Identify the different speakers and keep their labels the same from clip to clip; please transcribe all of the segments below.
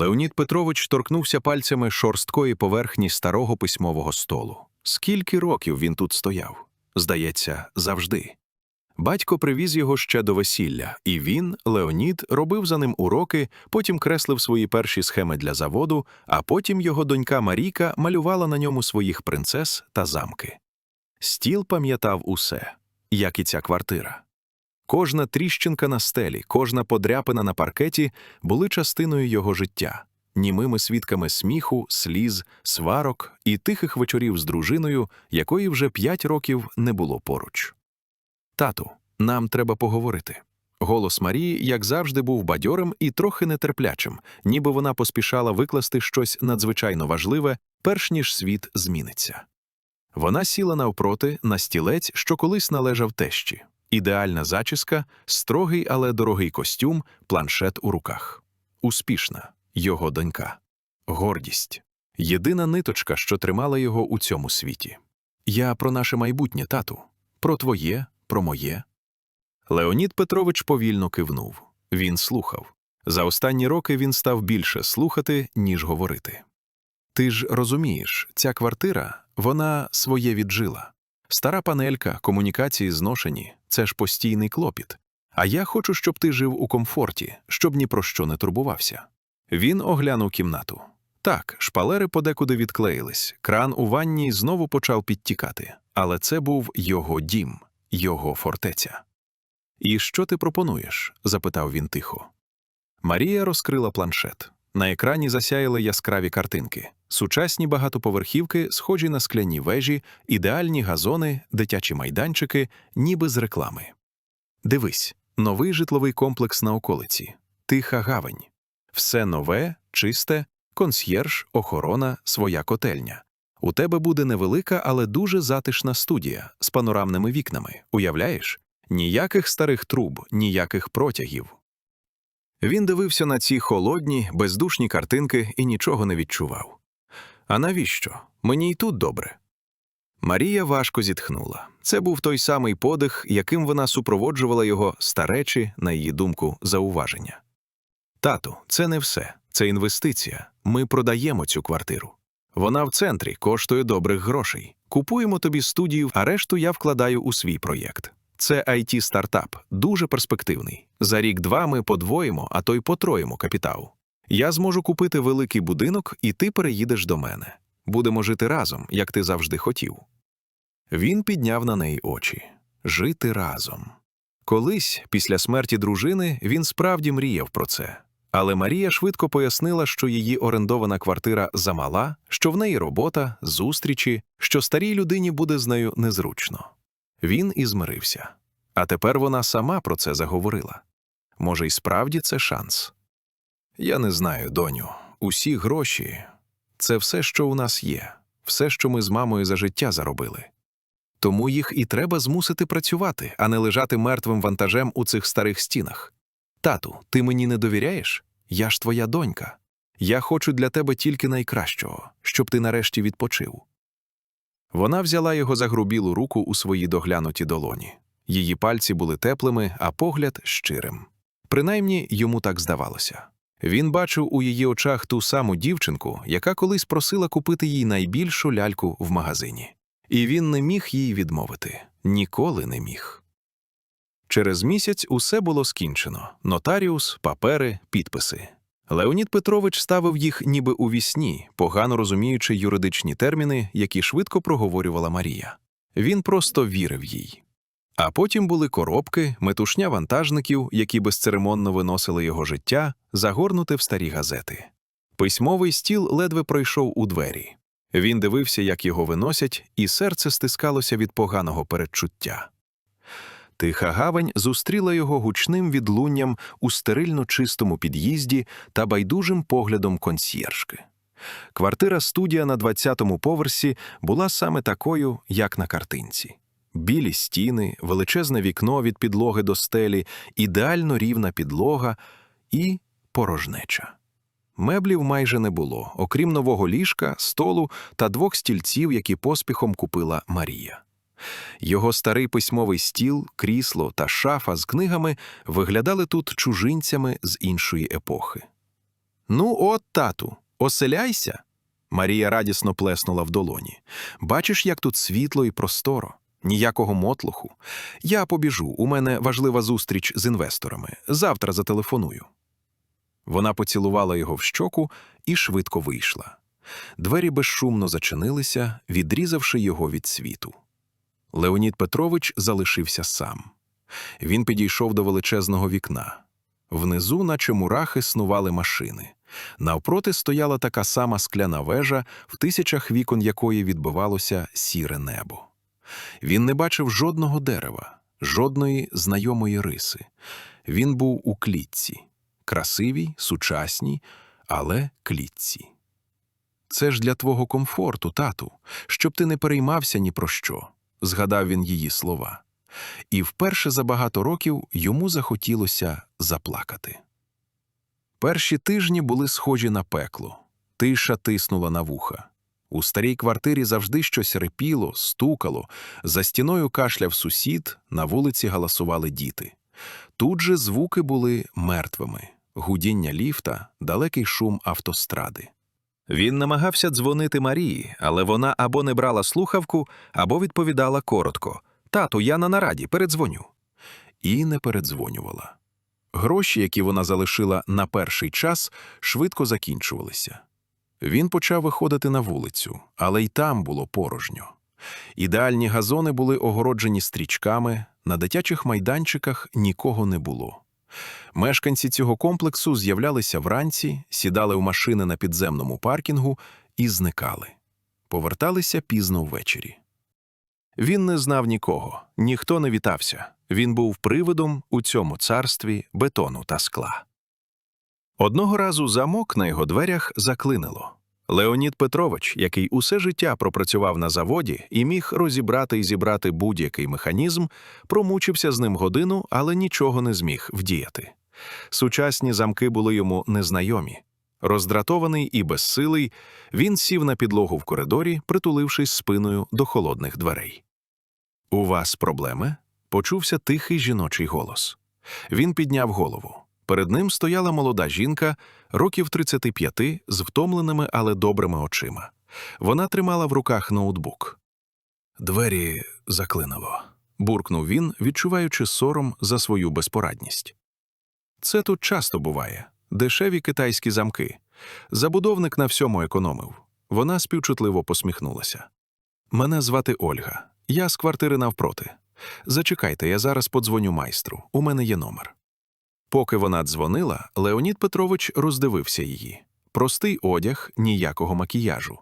Speaker 1: Леонід Петрович торкнувся пальцями шорсткої поверхні старого письмового столу. Скільки років він тут стояв? Здається, завжди. Батько привіз його ще до весілля, і він, Леонід, робив за ним уроки, потім креслив свої перші схеми для заводу, а потім його донька Марійка малювала на ньому своїх принцес та замки. Стіл пам'ятав усе, як і ця квартира. Кожна тріщинка на стелі, кожна подряпина на паркеті були частиною його життя, німими свідками сміху, сліз, сварок і тихих вечорів з дружиною, якої вже п'ять років не було поруч. Тату, нам треба поговорити. Голос Марії, як завжди, був бадьорим і трохи нетерплячим, ніби вона поспішала викласти щось надзвичайно важливе, перш ніж світ зміниться. Вона сіла навпроти на стілець, що колись належав тещі. Ідеальна зачіска, строгий, але дорогий костюм, планшет у руках. Успішна його донька. Гордість. Єдина ниточка, що тримала його у цьому світі. Я про наше майбутнє, тату. Про твоє, про моє. Леонід Петрович повільно кивнув. Він слухав. За останні роки він став більше слухати, ніж говорити. Ти ж розумієш, ця квартира, вона своє віджила. Стара панелька, комунікації зношені це ж постійний клопіт. А я хочу, щоб ти жив у комфорті, щоб ні про що не турбувався. Він оглянув кімнату. Так, шпалери подекуди відклеїлись, кран у ванні знову почав підтікати, але це був його дім, його фортеця. І що ти пропонуєш? запитав він тихо. Марія розкрила планшет. На екрані засяяли яскраві картинки, сучасні багатоповерхівки, схожі на скляні вежі, ідеальні газони, дитячі майданчики, ніби з реклами. Дивись, новий житловий комплекс на околиці, тиха гавань. Все нове, чисте, консьєрж, охорона, своя котельня. У тебе буде невелика, але дуже затишна студія з панорамними вікнами. Уявляєш? Ніяких старих труб, ніяких протягів. Він дивився на ці холодні, бездушні картинки і нічого не відчував. А навіщо? Мені й тут добре. Марія важко зітхнула. Це був той самий подих, яким вона супроводжувала його старечі, на її думку, зауваження. Тату, це не все, це інвестиція. Ми продаємо цю квартиру. Вона в центрі коштує добрих грошей. Купуємо тобі студію, а решту я вкладаю у свій проєкт. Це it стартап дуже перспективний. За рік-два ми подвоїмо, а то й потроїмо капітал. Я зможу купити великий будинок, і ти переїдеш до мене. Будемо жити разом, як ти завжди хотів. Він підняв на неї очі жити разом. Колись, після смерті дружини, він справді мріяв про це. Але Марія швидко пояснила, що її орендована квартира замала, що в неї робота, зустрічі, що старій людині буде з нею незручно. Він і змирився. А тепер вона сама про це заговорила. Може, і справді це шанс. Я не знаю, доню. Усі гроші це все, що у нас є, все, що ми з мамою за життя заробили. Тому їх і треба змусити працювати, а не лежати мертвим вантажем у цих старих стінах. Тату, ти мені не довіряєш? Я ж твоя донька. Я хочу для тебе тільки найкращого, щоб ти нарешті відпочив. Вона взяла його за грубілу руку у свої доглянуті долоні. Її пальці були теплими, а погляд щирим. Принаймні йому так здавалося. Він бачив у її очах ту саму дівчинку, яка колись просила купити їй найбільшу ляльку в магазині. І він не міг їй відмовити ніколи не міг. Через місяць усе було скінчено нотаріус, папери, підписи. Леонід Петрович ставив їх ніби у вісні, погано розуміючи юридичні терміни, які швидко проговорювала Марія. Він просто вірив їй. А потім були коробки, метушня вантажників, які безцеремонно виносили його життя, загорнуте в старі газети. Письмовий стіл ледве пройшов у двері. Він дивився, як його виносять, і серце стискалося від поганого передчуття. Тиха гавань зустріла його гучним відлунням у стерильно чистому під'їзді та байдужим поглядом консьєршки. Квартира студія на 20-му поверсі була саме такою, як на картинці. Білі стіни, величезне вікно від підлоги до стелі, ідеально рівна підлога і порожнеча. Меблів майже не було, окрім нового ліжка, столу та двох стільців, які поспіхом купила Марія. Його старий письмовий стіл, крісло та шафа з книгами виглядали тут чужинцями з іншої епохи. Ну, от, тату, оселяйся. Марія радісно плеснула в долоні. Бачиш, як тут світло і просторо. Ніякого мотлуху. Я побіжу, у мене важлива зустріч з інвесторами. Завтра зателефоную. Вона поцілувала його в щоку і швидко вийшла. Двері безшумно зачинилися, відрізавши його від світу. Леонід Петрович залишився сам. Він підійшов до величезного вікна. Внизу, наче мурахи, снували машини. Навпроти стояла така сама скляна вежа, в тисячах вікон якої відбивалося сіре небо. Він не бачив жодного дерева, жодної знайомої риси. Він був у клітці, красивій, сучасній, але клітці. Це ж для твого комфорту, тату, щоб ти не переймався ні про що, згадав він її слова. І вперше за багато років йому захотілося заплакати. Перші тижні були схожі на пекло. Тиша тиснула на вуха. У старій квартирі завжди щось репіло, стукало, за стіною кашляв сусід, на вулиці галасували діти. Тут же звуки були мертвими гудіння ліфта, далекий шум автостради. Він намагався дзвонити Марії, але вона або не брала слухавку, або відповідала коротко Тату, я на нараді, передзвоню. І не передзвонювала. Гроші, які вона залишила на перший час, швидко закінчувалися. Він почав виходити на вулицю, але й там було порожньо. Ідеальні газони були огороджені стрічками, на дитячих майданчиках нікого не було. Мешканці цього комплексу з'являлися вранці, сідали в машини на підземному паркінгу і зникали. Поверталися пізно ввечері. Він не знав нікого, ніхто не вітався. Він був привидом у цьому царстві бетону та скла. Одного разу замок на його дверях заклинило. Леонід Петрович, який усе життя пропрацював на заводі і міг розібрати і зібрати будь-який механізм, промучився з ним годину, але нічого не зміг вдіяти. Сучасні замки були йому незнайомі. Роздратований і безсилий, він сів на підлогу в коридорі, притулившись спиною до холодних дверей. У вас проблеми? почувся тихий жіночий голос. Він підняв голову. Перед ним стояла молода жінка, років 35, з втомленими, але добрими очима. Вона тримала в руках ноутбук. Двері заклинило, буркнув він, відчуваючи сором за свою безпорадність. Це тут часто буває дешеві китайські замки. Забудовник на всьому економив. Вона співчутливо посміхнулася. Мене звати Ольга. Я з квартири навпроти. Зачекайте, я зараз подзвоню майстру. У мене є номер. Поки вона дзвонила, Леонід Петрович роздивився її. Простий одяг, ніякого макіяжу.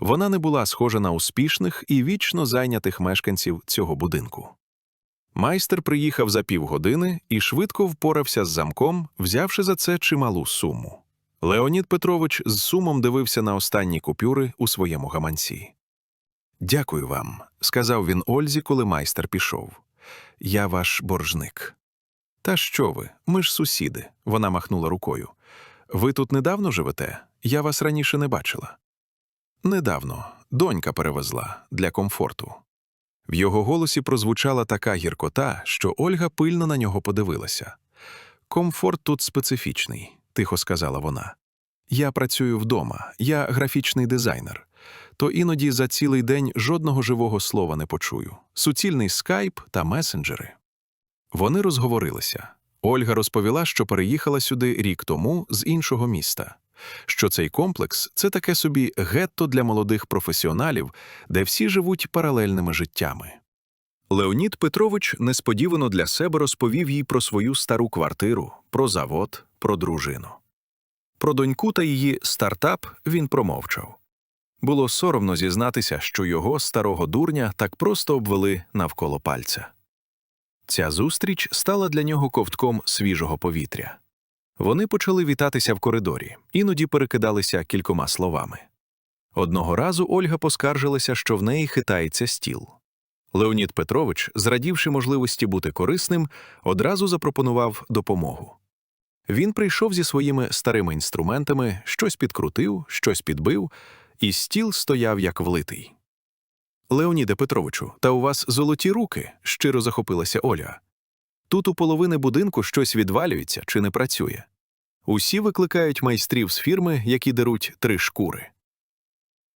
Speaker 1: Вона не була схожа на успішних і вічно зайнятих мешканців цього будинку. Майстер приїхав за півгодини і швидко впорався з замком, взявши за це чималу суму. Леонід Петрович з сумом дивився на останні купюри у своєму гаманці. Дякую вам, сказав він Ользі, коли майстер пішов. Я ваш боржник. Та що ви? Ми ж сусіди, вона махнула рукою. Ви тут недавно живете? Я вас раніше не бачила. Недавно донька перевезла для комфорту. В його голосі прозвучала така гіркота, що Ольга пильно на нього подивилася. Комфорт тут специфічний, тихо сказала вона. Я працюю вдома, я графічний дизайнер. То іноді за цілий день жодного живого слова не почую. Суцільний скайп та месенджери. Вони розговорилися. Ольга розповіла, що переїхала сюди рік тому з іншого міста, що цей комплекс це таке собі гетто для молодих професіоналів, де всі живуть паралельними життями. Леонід Петрович несподівано для себе розповів їй про свою стару квартиру, про завод, про дружину. Про доньку та її стартап він промовчав. Було соромно зізнатися, що його старого дурня так просто обвели навколо пальця. Ця зустріч стала для нього ковтком свіжого повітря. Вони почали вітатися в коридорі, іноді перекидалися кількома словами. Одного разу Ольга поскаржилася, що в неї хитається стіл. Леонід Петрович, зрадівши можливості бути корисним, одразу запропонував допомогу. Він прийшов зі своїми старими інструментами, щось підкрутив, щось підбив, і стіл стояв як влитий. Леоніде Петровичу, та у вас золоті руки, щиро захопилася Оля. Тут у половини будинку щось відвалюється чи не працює. Усі викликають майстрів з фірми, які деруть три шкури.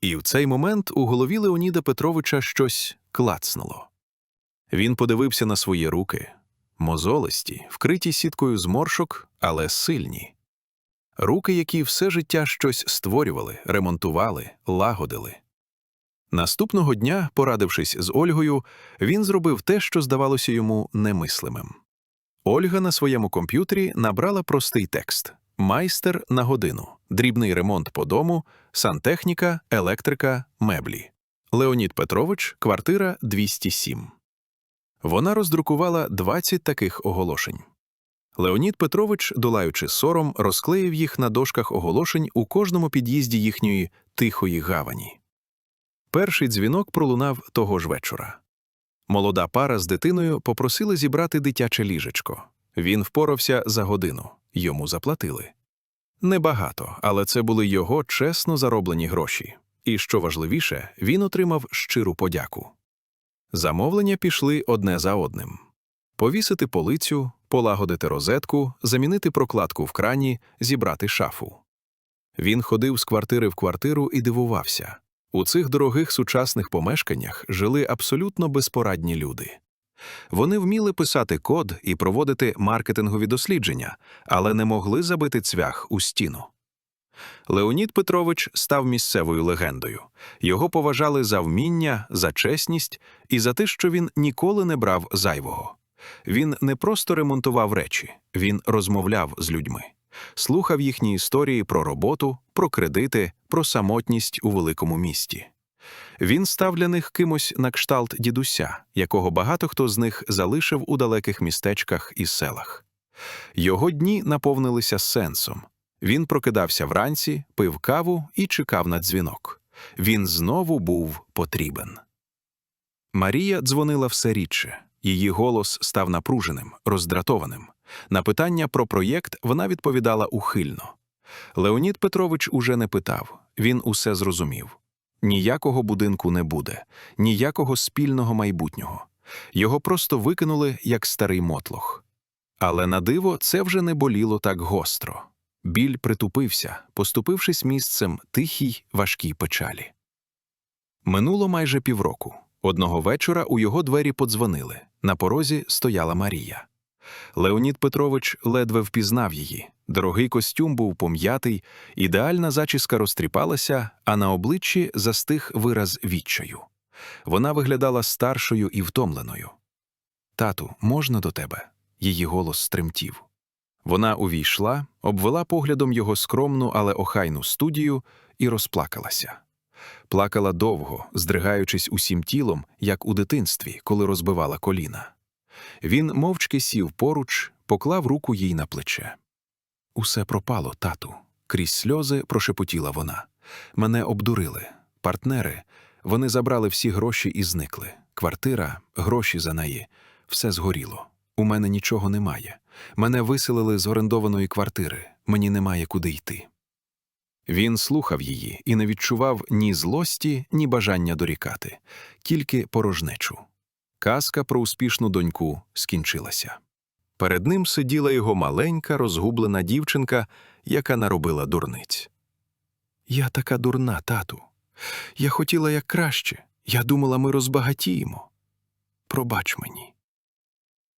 Speaker 1: І в цей момент у голові Леоніда Петровича щось клацнуло. Він подивився на свої руки мозолисті, вкриті сіткою зморшок, але сильні. Руки, які все життя щось створювали, ремонтували, лагодили. Наступного дня, порадившись з Ольгою, він зробив те, що здавалося йому немислимим. Ольга на своєму комп'ютері набрала простий текст: майстер на годину, дрібний ремонт по дому, сантехніка, електрика, меблі. Леонід Петрович, квартира 207. Вона роздрукувала 20 таких оголошень. Леонід Петрович, долаючи сором, розклеїв їх на дошках оголошень у кожному під'їзді їхньої тихої гавані. Перший дзвінок пролунав того ж вечора. Молода пара з дитиною попросили зібрати дитяче ліжечко. Він впорався за годину, йому заплатили. Небагато, але це були його чесно зароблені гроші. І що важливіше, він отримав щиру подяку. Замовлення пішли одне за одним повісити полицю, полагодити розетку, замінити прокладку в крані, зібрати шафу. Він ходив з квартири в квартиру і дивувався. У цих дорогих сучасних помешканнях жили абсолютно безпорадні люди. Вони вміли писати код і проводити маркетингові дослідження, але не могли забити цвях у стіну. Леонід Петрович став місцевою легендою. Його поважали за вміння, за чесність і за те, що він ніколи не брав зайвого. Він не просто ремонтував речі, він розмовляв з людьми, слухав їхні історії про роботу, про кредити, про самотність у великому місті. Він став для них кимось на кшталт дідуся, якого багато хто з них залишив у далеких містечках і селах. Його дні наповнилися сенсом. Він прокидався вранці, пив каву і чекав на дзвінок. Він знову був потрібен. Марія дзвонила все рідше. Її голос став напруженим, роздратованим. На питання про проєкт вона відповідала ухильно. Леонід Петрович уже не питав, він усе зрозумів. Ніякого будинку не буде, ніякого спільного майбутнього. Його просто викинули як старий мотлох. Але на диво це вже не боліло так гостро. Біль притупився, поступившись місцем тихій, важкій печалі. Минуло майже півроку. Одного вечора у його двері подзвонили. На порозі стояла Марія. Леонід Петрович ледве впізнав її. Дорогий костюм був пом'ятий, ідеальна зачіска розтріпалася, а на обличчі застиг вираз відчаю. Вона виглядала старшою і втомленою. Тату, можна до тебе? Її голос стремтів. Вона увійшла, обвела поглядом його скромну, але охайну студію і розплакалася. Плакала довго, здригаючись усім тілом, як у дитинстві, коли розбивала коліна. Він мовчки сів поруч, поклав руку їй на плече. Усе пропало, тату. Крізь сльози прошепотіла вона. Мене обдурили. Партнери. Вони забрали всі гроші і зникли. Квартира, гроші за неї. Все згоріло. У мене нічого немає. Мене виселили з орендованої квартири. Мені немає куди йти. Він слухав її і не відчував ні злості, ні бажання дорікати, тільки порожнечу. Казка про успішну доньку скінчилася. Перед ним сиділа його маленька, розгублена дівчинка, яка наробила дурниць. Я така дурна, тату. Я хотіла як краще. Я думала, ми розбагатіємо. Пробач мені.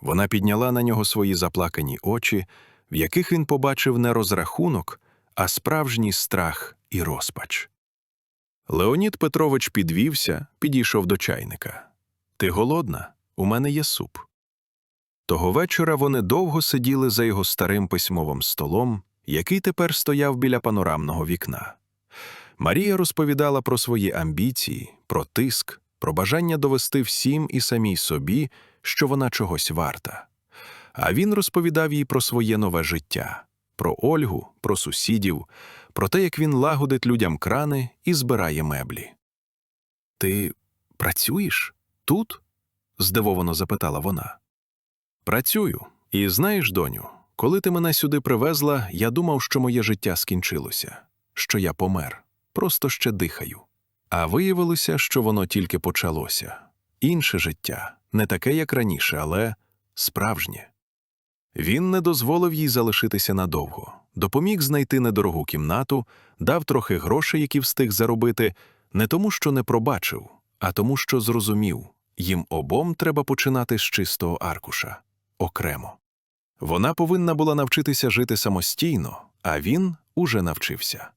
Speaker 1: Вона підняла на нього свої заплакані очі, в яких він побачив не розрахунок, а справжній страх і розпач. Леонід Петрович підвівся, підійшов до чайника. Ти голодна? У мене є суп. Того вечора вони довго сиділи за його старим письмовим столом, який тепер стояв біля панорамного вікна. Марія розповідала про свої амбіції, про тиск, про бажання довести всім і самій собі, що вона чогось варта. А він розповідав їй про своє нове життя, про Ольгу, про сусідів, про те, як він лагодить людям крани і збирає меблі. Ти працюєш тут? здивовано запитала вона. Працюю. І знаєш, доню, коли ти мене сюди привезла, я думав, що моє життя скінчилося, що я помер, просто ще дихаю. А виявилося, що воно тільки почалося. Інше життя, не таке, як раніше, але справжнє. Він не дозволив їй залишитися надовго, допоміг знайти недорогу кімнату, дав трохи грошей, які встиг заробити, не тому, що не пробачив, а тому, що зрозумів їм обом треба починати з чистого аркуша окремо. Вона повинна була навчитися жити самостійно, а він уже навчився.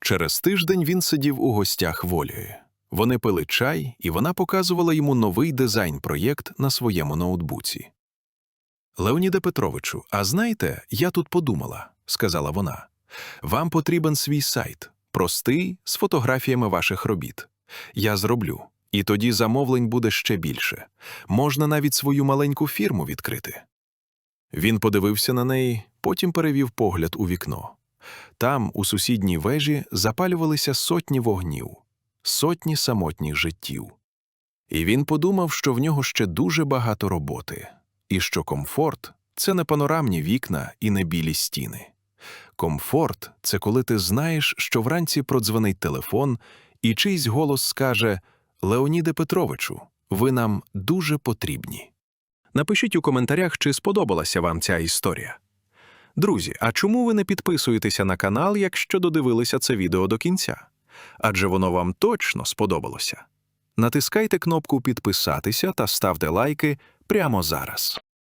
Speaker 1: Через тиждень він сидів у гостях волі. Вони пили чай, і вона показувала йому новий дизайн-проєкт на своєму ноутбуці. Леоніде Петровичу, а знаєте, я тут подумала, сказала вона. Вам потрібен свій сайт, простий, з фотографіями ваших робіт. Я зроблю, і тоді замовлень буде ще більше. Можна навіть свою маленьку фірму відкрити. Він подивився на неї, потім перевів погляд у вікно. Там, у сусідній вежі, запалювалися сотні вогнів, сотні самотніх життів. І він подумав, що в нього ще дуже багато роботи, і що комфорт це не панорамні вікна і не білі стіни. Комфорт це коли ти знаєш, що вранці продзвонить телефон, і чийсь голос скаже Леоніде Петровичу, ви нам дуже потрібні. Напишіть у коментарях, чи сподобалася вам ця історія. Друзі, а чому ви не підписуєтеся на канал, якщо додивилися це відео до кінця? Адже воно вам точно сподобалося. Натискайте кнопку підписатися та ставте лайки прямо зараз.